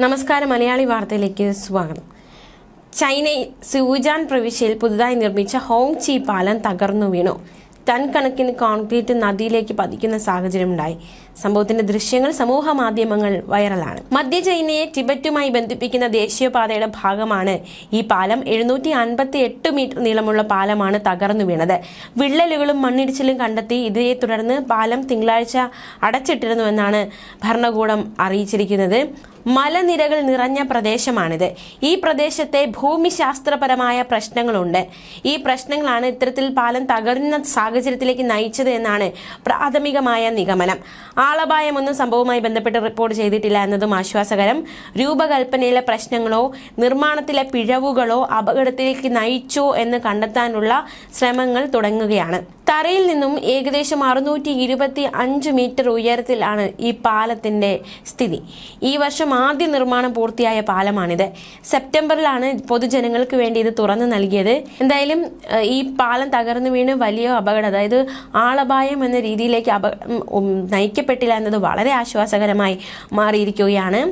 നമസ്കാരം. മലയാളി വാർത്തയിലേക്ക് സ്വാഗതം. ചൈന സൂജാൻ പ്രവിശ്യയിൽ പുതുതായി നിർമ്മിച്ച ഹോങ് ചി പാലം തകർന്നു വീണു. ടൺ കണക്കിന് കോൺക്രീറ്റ് നദിയിലേക്ക് പതിക്കുന്ന സാഹചര്യമുണ്ടായി. സംഭവത്തിന്റെ ദൃശ്യങ്ങൾ സമൂഹ മാധ്യമങ്ങൾ വൈറലാണ്. മധ്യ ചൈനയെ ടിബറ്റുമായി ബന്ധിപ്പിക്കുന്ന ദേശീയപാതയുടെ ഭാഗമാണ് ഈ പാലം. എഴുന്നൂറ്റി അൻപത്തി എട്ട് മീറ്റർ നീളമുള്ള പാലമാണ് തകർന്നു വീണത്. വിള്ളലുകളും മണ്ണിടിച്ചിലും കണ്ടെത്തി ഇതേ തുടർന്ന് പാലം തിങ്കളാഴ്ച അടച്ചിട്ടിരുന്നുവെന്നാണ് ഭരണകൂടം അറിയിച്ചിരിക്കുന്നത്. മലനിരകൾ നിറഞ്ഞ പ്രദേശമാണിത്. ഈ പ്രദേശത്തെ ഭൂമിശാസ്ത്രപരമായ പ്രശ്നങ്ങളുണ്ട്. ഈ പ്രശ്നങ്ങളാണ് ഇത്തരത്തിൽ പാലം തകർന്ന സാഹചര്യത്തിലേക്ക് നയിച്ചത് എന്നാണ് പ്രാഥമികമായ നിഗമനം. ആളപായമൊന്നും സംഭവവുമായി ബന്ധപ്പെട്ട് റിപ്പോർട്ട് ചെയ്തിട്ടില്ല എന്നതും ആശ്വാസകരം. രൂപകൽപ്പനയിലെ പ്രശ്നങ്ങളോ നിർമ്മാണത്തിലെ പിഴവുകളോ അപകടത്തിലേക്ക് നയിച്ചോ എന്ന് കണ്ടെത്താനുള്ള ശ്രമങ്ങൾ തുടങ്ങുകയാണ്. തറയിൽ നിന്നും ഏകദേശം അറുന്നൂറ്റി ഇരുപത്തി അഞ്ച് മീറ്റർ ഉയരത്തിലാണ് ഈ പാലത്തിന്റെ സ്ഥിതി. ഈ വർഷം ആദ്യ നിർമ്മാണം പൂർത്തിയായ പാലമാണിത്. സെപ്റ്റംബറിലാണ് പൊതുജനങ്ങൾക്ക് വേണ്ടി ഇത് തുറന്നു നൽകിയത്. എന്തായാലും ഈ പാലം തകർന്നു വീണ് വലിയ അപകടം അതായത് ആളപായം എന്ന രീതിയിലേക്ക് അപ നയിക്കപ്പെട്ടില്ല എന്നത് വളരെ ആശ്വാസകരമായി മാറിയിരിക്കുകയാണ്.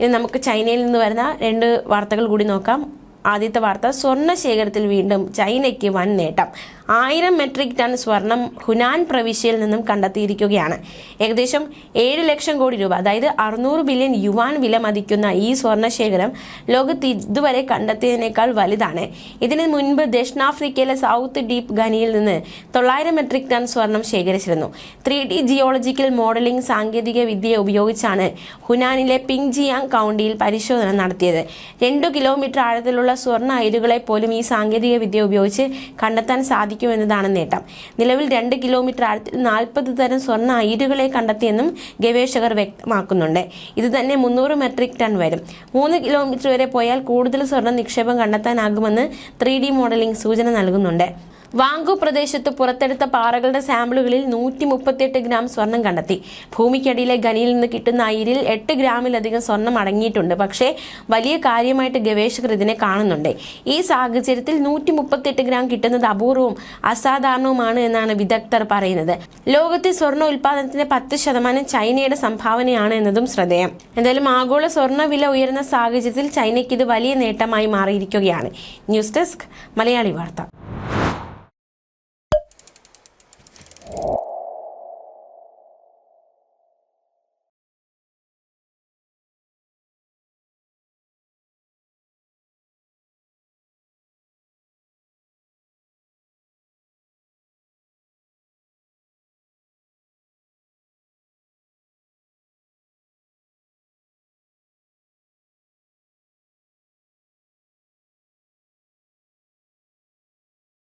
ഇനി നമുക്ക് ചൈനയിൽ നിന്ന് വരുന്ന രണ്ട് വാർത്തകൾ കൂടി നോക്കാം. ആദ്യത്തെ വാർത്ത സ്വർണ ശേഖരത്തിൽ വീണ്ടും ചൈനയ്ക്ക് വൻ നേട്ടം ആയിരം മെട്രിക് ടൺ സ്വർണം ഹുനാൻ പ്രവിശ്യയിൽ നിന്നും കണ്ടെത്തിയിരിക്കുകയാണ്. ഏകദേശം ഏഴ് ലക്ഷം കോടി രൂപ അതായത് അറുന്നൂറ് ബില്യൺ യുവാൻ വില മതിക്കുന്ന ഈ സ്വർണ ശേഖരം ലോകത്ത് ഇതുവരെ കണ്ടെത്തിയതിനേക്കാൾ വലുതാണ്. ഇതിന് മുൻപ് ദക്ഷിണാഫ്രിക്കയിലെ സൗത്ത് ഡീപ് ഖനിയിൽ നിന്ന് തൊള്ളായിരം മെട്രിക് ടൺ സ്വർണം ശേഖരിച്ചിരുന്നു. ത്രീ ഡി ജിയോളജിക്കൽ മോഡലിംഗ് സാങ്കേതിക വിദ്യ ഉപയോഗിച്ചാണ് ഹുനാനിലെ പിങ് പിങ്ജിയാങ് കൗണ്ടിയിൽ പരിശോധന നടത്തിയത്. രണ്ടു കിലോമീറ്റർ ആഴത്തിലുള്ള സ്വർണ അയിരുകളെ പോലും ഈ സാങ്കേതിക വിദ്യ ഉപയോഗിച്ച് കണ്ടെത്താൻ സാധിക്കുമെന്നതാണ് നേട്ടം. നിലവിൽ രണ്ട് കിലോമീറ്റർ ആഴത്തിൽ നാൽപ്പത് തരം സ്വർണ അയിരുകളെ കണ്ടെത്തിയെന്നും ഗവേഷകർ വ്യക്തമാക്കുന്നുണ്ട്. ഇത് തന്നെ മുന്നൂറ് മെട്രിക് ടൺ വരും. മൂന്ന് കിലോമീറ്റർ വരെ പോയാൽ കൂടുതൽ സ്വർണ നിക്ഷേപം കണ്ടെത്താനാകുമെന്ന് ത്രീ ഡി മോഡലിംഗ് സൂചന നൽകുന്നുണ്ട്. വാങ്കു പ്രദേശത്ത് പുറത്തെടുത്ത പാറകളുടെ സാമ്പിളുകളിൽ നൂറ്റി മുപ്പത്തിയെട്ട് ഗ്രാം സ്വർണം കണ്ടെത്തി. ഭൂമിക്കടിയിലെ ഖനിയിൽ നിന്ന് കിട്ടുന്ന അയിരിൽ എട്ട് ഗ്രാമിലധികം സ്വർണം അടങ്ങിയിട്ടുണ്ട്. പക്ഷേ വലിയ കാര്യമായിട്ട് ഗവേഷകർ ഇതിനെ കാണുന്നുണ്ട്. ഈ സാഹചര്യത്തിൽ നൂറ്റി മുപ്പത്തിയെട്ട് ഗ്രാം കിട്ടുന്നത് അപൂർവവും അസാധാരണവുമാണ് എന്നാണ് വിദഗ്ധർ പറയുന്നത്. ലോകത്തെ സ്വർണ ഉൽപാദനത്തിന്റെ പത്ത് ശതമാനം ചൈനയുടെ സംഭാവനയാണ് എന്നതും ശ്രദ്ധേയം. എന്തായാലും ആഗോള സ്വർണ വില ഉയർന്ന സാഹചര്യത്തിൽ ചൈനയ്ക്ക് ഇത് വലിയ നേട്ടമായി മാറിയിരിക്കുകയാണ്. ന്യൂസ് ഡെസ്ക് മലയാളി വാർത്ത.